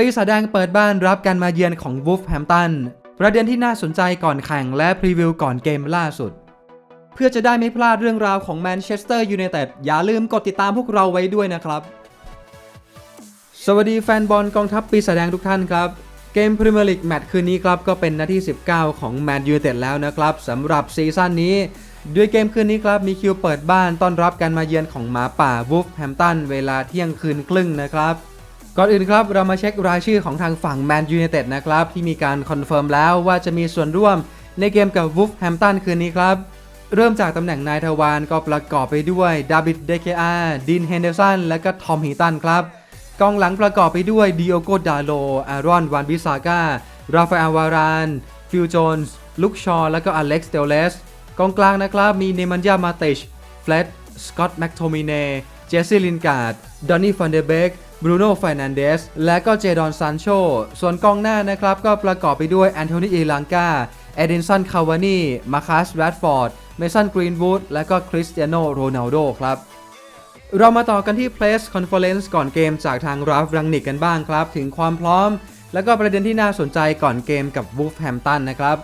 ปีศาจแดงเปิดบ้านรับการมาเยือนของวูฟแฮมตันประเด็นที่น่าสนใจก่อนแข่งและพรีวิวก่อนเกมล่าสุด เพื่อจะได้ไม่พลาดเรื่องราวของแมนเชสเตอร์ยูไนเต็ดอย่าลืมกดติดตามพวกเราไว้ด้วยนะครับ สวัสดีแฟนบอลกองทัพปีศาจแดงทุกท่านครับเกมพรีเมียร์ลีกแมตช์คืนนี้ครับก็เป็นนาที19 ของแมนยูไนเต็ดแล้วนะครับสำหรับซีซั่นนี้ ด้วยเกมคืนนี้ครับมีคิวเปิดบ้านต้อนรับการมาเยือนของหมาป่าวูฟแฮมตันเวลาเที่ยงคืนครึ่งนะครับ ก่อนอื่นครับเรามาเช็ครายชื่อของทางฝั่งแมนยูไนเต็ดนะครับที่มีการคอนเฟิร์มแล้วว่าจะมีส่วนร่วมในเกมกับวูฟแฮมตันคืนนี้ครับ เริ่มจากตำแหน่งนายทวารก็ประกอบไปด้วยดาวิดเดเคอาดินเฮนเดอร์สันและก็ทอมฮีตันครับกองหลังประกอบไปด้วยดิโอโกดาโล อารอนวานบิซาก้า ราฟาเอลวาราน ฟิลโจนส์ลุคชอ และก็อเล็กซ์เดลเลส กองกลางนะครับมีเนมันยามาติช เฟลด สกอตแมคโทมิเนเจสซี่ลินการ์ด ดอนนี่ฟันเดเบก บรูโน่ฟนันเดสและก็เจดอนซานโช ส่วนกองหน้านะครับก็ประกอบไปด้วยแอนโทนีอีลังกาเอดินสันคาวานีมาคัสแรดฟอร์ด เมสันกรีนวูด และก็คริสเตียโนโรนัลโดครับ เรามาต่อกันที่ Press Conference ก่อนเกมจากทางราฟรังนิกกันบ้างครับ ถึงความพร้อม และก็ประเด็นที่น่าสนใจก่อนเกมกับ Wolverhampton นะครับ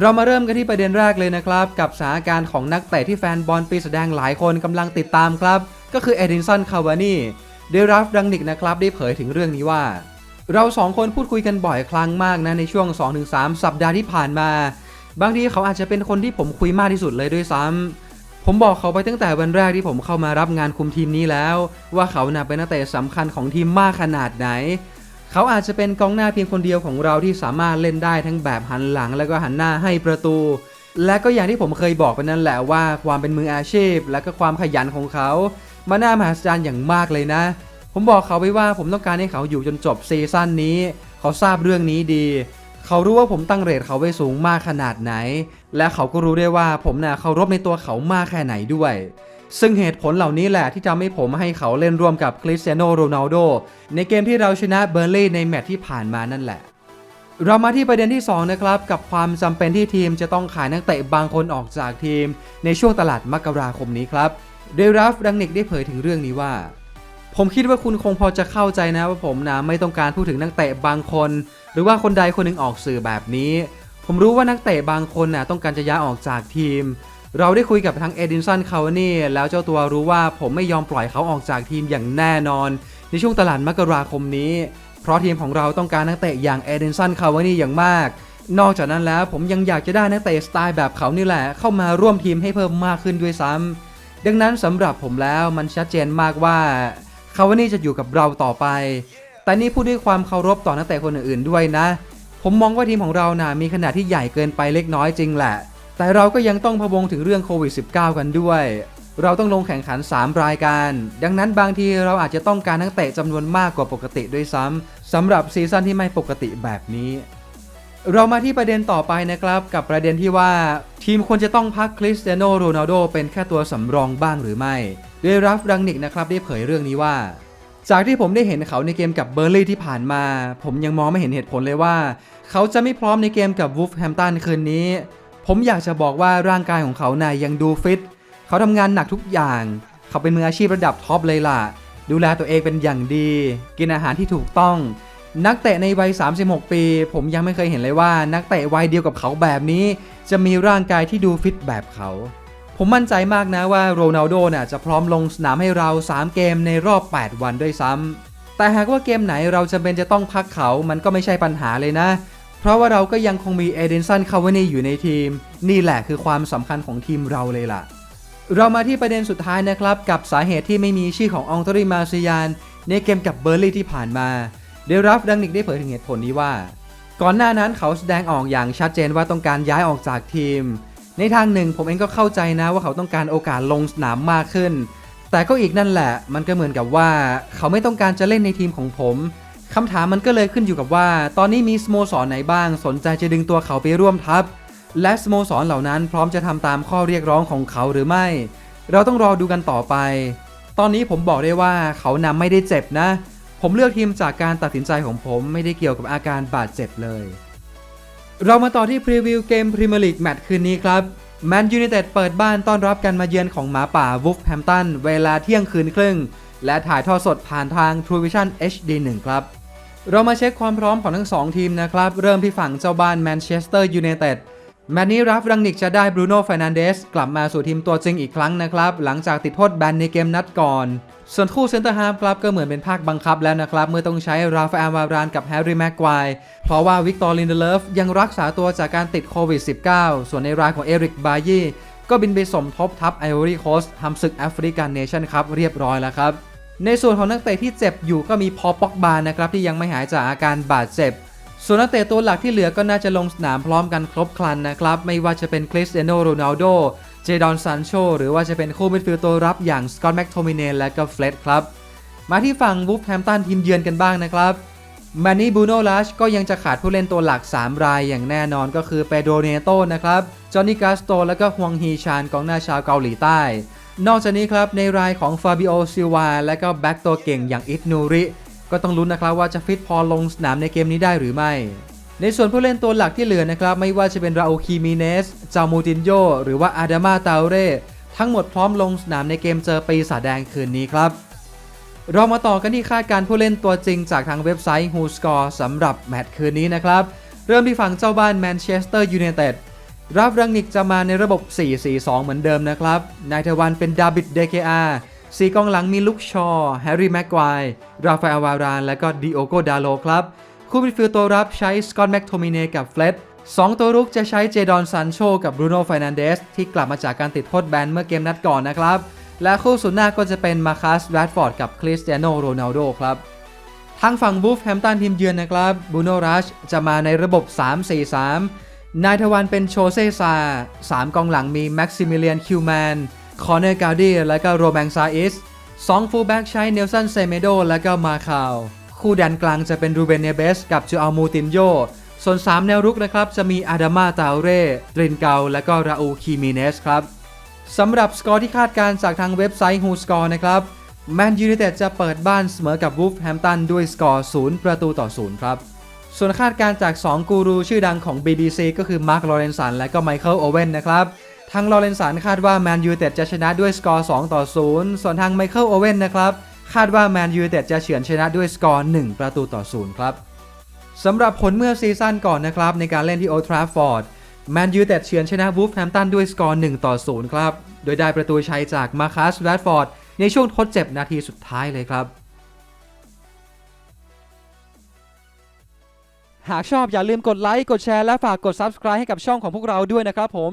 เรามาเริ่มกันที่ประเด็นแรกเลยนะครับ กับสถานการณ์ของนักเตะที่แฟนบอลปีแสดงหลายคนกำลังติดตามครับ ก็คือเอดินสันคาวานี โดราฟรังนิกนะครับได้เผยถึงเรื่องนี้ว่า เราสองคนพูดคุยกันบ่อยครั้งมากนะในช่วง 2-3 สัปดาห์ที่ผ่านมา บางทีเขาอาจจะเป็นคนที่ผมคุยมากที่สุดเลยด้วยซ้ำผมบอกเขาไปตั้งแต่วันแรกที่ผมเข้ามารับงานคุมทีมนี้แล้ว ว่าเขาน่ะเป็นนักเตะสำคัญของทีมมากขนาดไหน เขาอาจจะเป็นกองหน้าเพียงคนเดียวของเราที่สามารถเล่นได้ทั้งแบบหันหลังแล้วก็หันหน้าให้ประตู และก็อย่างที่ผมเคยบอกไปนั่นแหละว่าความเป็นมืออาชีพ และก็ความขยันของเขา มาน่ามหัศจรรย์อย่างมากเลยนะ ผมบอกเขาไว้ว่าผมต้องการให้เขาอยู่จนจบซีซั่นนี้ เขาทราบเรื่องนี้ดี เขารู้ว่าผมตั้งเรทเขาไว้สูงมากขนาดไหน และเขาก็รู้ได้วยว่าผมน่ะเคารพในตัวเขามากแค่ไหนด้วย ซึ่งเหตุผลเหล่านี้แหละที่ทำให้ผมให้เขาเล่นร่วมกับคริสเตียโนโรนัลโดในเกมที่เราชนะเบอร์ลี่ในแมตช์ที่ผ่านมานั่นแหละเรามาที่ประเด็นที่ 2 นะครับ กับความจำเป็นที่ทีมจะต้องขายนักเตะบางคนออกจากทีม ในช่วงตลาดมกราคมนี้ครับ โดยราฟดังเนิกได้เผยถึงเรื่องนี้ว่า ผมคิดว่าคุณคงพอจะเข้าใจนะว่าผมนะไม่ต้องการพูดถึงนักเตะบางคน หรือว่าคนใดคนหนึ่งออกสื่อแบบนี้ ผมรู้ว่านักเตะบางคนนะ่ะต้องการจะย้ายออกจากทีม เราได้คุยกับทั้งเอดินสันคาวานี่ แล้วเจ้าตัวรู้ว่าผมไม่ยอมปล่อยเขาออกจากทีมอย่างแน่นอน ในช่วงตลาดมกราคมนี้ เพราะทีมของเราต้องการนักเตะอย่างเอดินสันคาวานี่อย่างมากนอกจากนั้นแล้วผมยังอยากจะได้นักเตะสไตล์แบบเขานี่แหละ เข้ามาร่วมทีมให้เพิ่มมากขึ้นด้วยซ้ำ ดังนั้นสำหรับผมแล้วมันชัดเจนมากว่าคาวานี่จะอยู่กับเราต่อไป แต่นี่พูดด้วยความเคารพต่อนักเตะคนอื่นๆด้วยนะ ผมมองว่าทีมของเรานะ่ะมีขนาดที่ใหญ่เกินไปเล็กน้อยจริงแหละ แต่เราก็ยังต้องพะวงถึงเรื่องโควิด -19 กันด้วย เราต้องลงแข่งขัน 3 รายการ ดังนั้นบางทีเราอาจจะต้องการนักเตะจำนวนมากกว่าปกติด้วยซ้ำสำหรับซีซั่นที่ไม่ปกติแบบนี้ เรามาที่ประเด็นต่อไปนะครับ กับประเด็นที่ว่า ทีมควรจะต้องพักคริสเตียโนโรนัลโดเป็นแค่ตัวสำรองบ้างหรือไม่โดยรัฟรังนิกนะครับได้เผยเรื่องนี้ว่า จากที่ผมได้เห็นเขาในเกมกับเบอร์ลี่ที่ผ่านมา ผมยังมองไม่เห็นเหตุผลเลยว่า เขาจะไม่พร้อมในเกมกับวูฟแฮมตันคืนนี้ ผมอยากจะบอกว่าร่างกายของเขานายยังดูฟิตเขาทำงานหนักทุกอย่าง เขาเป็นมืออาชีพระดับท็อปเลยล่ะ ดูแลตัวเองเป็นอย่างดี กินอาหารที่ถูกต้อง นักเตะในวัย 36 ปี ผมยังไม่เคยเห็นเลยว่านักเตะวัยเดียวกับเขาแบบนี้ จะมีร่างกายที่ดูฟิตแบบเขา ผมมั่นใจมากนะว่าโรนัลโดน่ะจะพร้อมลงสนามให้เรา 3 เกมในรอบ 8 วันด้วยซ้ำแต่หากว่าเกมไหนเราจะเป็นจะต้องพักเขามันก็ไม่ใช่ปัญหาเลยนะ เพราะว่าเราก็ยังคงมีเอเดนสันคาวานีอยู่ในทีม นี่แหละคือความสำคัญของทีมเราเลยล่ะ เรามาที่ประเด็นสุดท้ายนะครับกับสาเหตุที่ไม่มีชื่อขององตรีมาซิยานในเกมกับเบอร์ลี่ที่ผ่านมา เดรับดังนิกได้เผยถึงเหตุผลนี้ว่า ก่อนหน้านั้นเขาแสดงออกอย่างชัดเจนว่าต้องการย้ายออกจากทีม ในทางหนึ่งผมเองก็เข้าใจนะว่าเขาต้องการโอกาสลงสนามมากขึ้น แต่ก็อีกนั่นแหละ มันก็เหมือนกับว่า เขาไม่ต้องการจะเล่นในทีมของผมคำถามมันก็เลยขึ้นอยู่กับว่า ตอนนี้มีสโมสรไหนบ้าง สนใจจะดึงตัวเขาไปร่วมทัพ และสโมสรเหล่านั้นพร้อมจะทำตามข้อเรียกร้องของเขาหรือไม่ เราต้องรอดูกันต่อไป ตอนนี้ผมบอกได้ว่าเขานำไม่ได้เจ็บนะ ผมเลือกทีมจากการตัดสินใจของผมไม่ได้เกี่ยวกับอาการบาดเจ็บเลย เรามาต่อที่พรีวิวเกมพรีเมียร์ลีกแมตช์คืนนี้ครับแมนยู i นเต็ดเปิดบ้านต้อนรับการมาเยือนของหมาป่าวูฟแฮมตันเวลาเที่ยงคืนครึ่ง และถ่ายทอดสดผ่านทาง True Vision HD 1 ครับ เรามาเช็คความพร้อมของทั้ง 2 ทีมนะครับ เริ่มที่ฝั่งเจ้าบ้านแมนเชสเตอร์ยูไนเต็ด แมตช์นี้รับรังนิกจะได้บรูโน่ฟนันเดสกลับมาสู่ทีมตัวจริงอีกครั้งนะครับ หลังจากติดโทษแบนในเกมนัดก่อน ส่วนคู่เซนเตอร์ฮาล์ฟครับก็เหมือนเป็นภาคบังคับแล้วนะครับ เมื่อต้องใช้ราฟาเอลวารานกับแฮร์รี่แม็กควายเพราะว่าวิกตอร์ลินเดเลฟยังรักษาตัวจากการติดโควิด -19 ส่วนในรายของเอริกบายีก็บินไปสมทบทัพไอโอรีโคสทำศึกแอฟริกันเนชั่นครับเรียบร้อยแล้วครับในส่วนของนักเตะที่เจ็บอยู่ก็มีพอป็อกบานะครับที่ยังไม่หายจากอาการบาดเจ็บ ส่วนนักเตะตัวหลักที่เหลือก็น่าจะลงสนามพร้อมกันครบครันนะครับ ไม่ว่าจะเป็นคริสเตียโนโรนัลโด เจดอนซันโช หรือว่าจะเป็นคู่มิดฟิลด์ตัวรับอย่างสกอตแม็กโทมิเนและก็เฟลดครับ มาที่ฝั่งวูฟแฮมตันทีมเยือนกันบ้างนะครับแมนนี่บูโนลัชก็ยังจะขาดผู้เล่นตัวหลัก 3 รายอย่างแน่นอนก็คือเปโดเนโตนะครับ จอห์นนี่กาสโต และก็ฮวงฮีชานกองหน้าชาวเกาหลีใต้ นอกจากนี้ครับในรายของฟาบิโอซิวาและก็แบ็กตัวเก่งอย่างอิตนูริ ก็ต้องลุ้นนะครับว่าจะฟิตพอลงสนามในเกมนี้ได้หรือไม่ ในส่วนผู้เล่นตัวหลักที่เหลือนะครับไม่ว่าจะเป็นราอูคีมิเนส จามูตินโยหรือว่าอาดามาตาเร่ทั้งหมดพร้อมลงสนามในเกมเจอปีศาจแดงคืนนี้ครับ เรามาต่อกันที่คาดการ์ผู้เล่นตัวจริงจากทางเว็บไซต์ Who Score สำหรับแมตช์คืนนี้นะครับ เริ่มที่ฝั่งเจ้าบ้านแมนเชสเตอร์ยูไนเต็ดรับรังนิกจะมาในระบบ 4-4-2 เหมือนเดิมนะครับ นายทวันเป็นดาบิดเดเคอา สีกองหลังมีลุคชอร์แฮร์รี่แม็กควายราฟาเอลวาราน และก็ดิโอโกดาโลครับ คู่มิดฟิลด์ตัวรับใช้สกอตแม็กโทมิเนกับเฟลดสองตัวรุกจะใช้เจดอนซันโชกับบรูโน่ฟ r นันเดสที่กลับมาจากการติดโทษแบนเมื่อเกมนัดก่อนนะครับ และคู่สุดหน้าก็จะเป็นมาคัสแรดฟอร์ดกับคริสเตียโนโรนัลโดครับทางฝั่งบูฟแฮมตันทีมเยือนนะครับบูโนรัชจะมาในระบบ 3-4-3 นายทวันเป็นโชเซซา3กองหลังมีแม็กซิมิเลียนคิวแมน คอเนอร์กาดีและก็โรแมงซาอิสสองฟูลแบ็กใช้เนลสันเซเมโดและก็มาคาว คู่แดนกลางจะเป็นรูเบนเนเบส กับจูอัลมูตินโย ส่วน 3 แนวรุกนะครับ จะมีอาดามาตาเร่ดรินเกา และก็ราอูคีมิเนสครับสำหรับสกอร์ที่คาดการจากทางเว็บไซต์ Who Score นะครับแมนยู i นเต็ดจะเปิดบ้านเสมอกับวูฟแฮมตันด้วยสกอร์ 0 ประตูต่อ 0 ครับ ส่วนคาดการจาก 2 กูรูชื่อดังของ BBC ก็คือมาร์คลอเรนสันและก็ไมเคิลโอเว่นนะครับ ทางลอเรนสันคาดว่าแมนยูเต็ดจะชนะด้วยสกอร์ 2 ต่อ 0 ส่วนทางไมเคิลโอเว่นนะครับคาดว่าแมนยูเต็ดจะเฉือนชนะด้วยสกอร์ 1 ประตูต่อ 0 ครับสำหรับผลเมื่อซีซั่นก่อนนะครับในการเล่นที่โอทราฟอร์ดแมนยูเต็ดเฉือนชนะวูฟแฮมตันด้วยสกอร์ 1 ต่อ 0 ครับ โดยได้ประตูชัยจากมาคัสแรดฟอร์ดในช่วงทดเจ็บนาทีสุดท้ายเลยครับ หากชอบอย่าลืมกดไลค์ กดแชร์และฝากกด Subscribe ให้กับช่องของพวกเราด้วยนะครับผม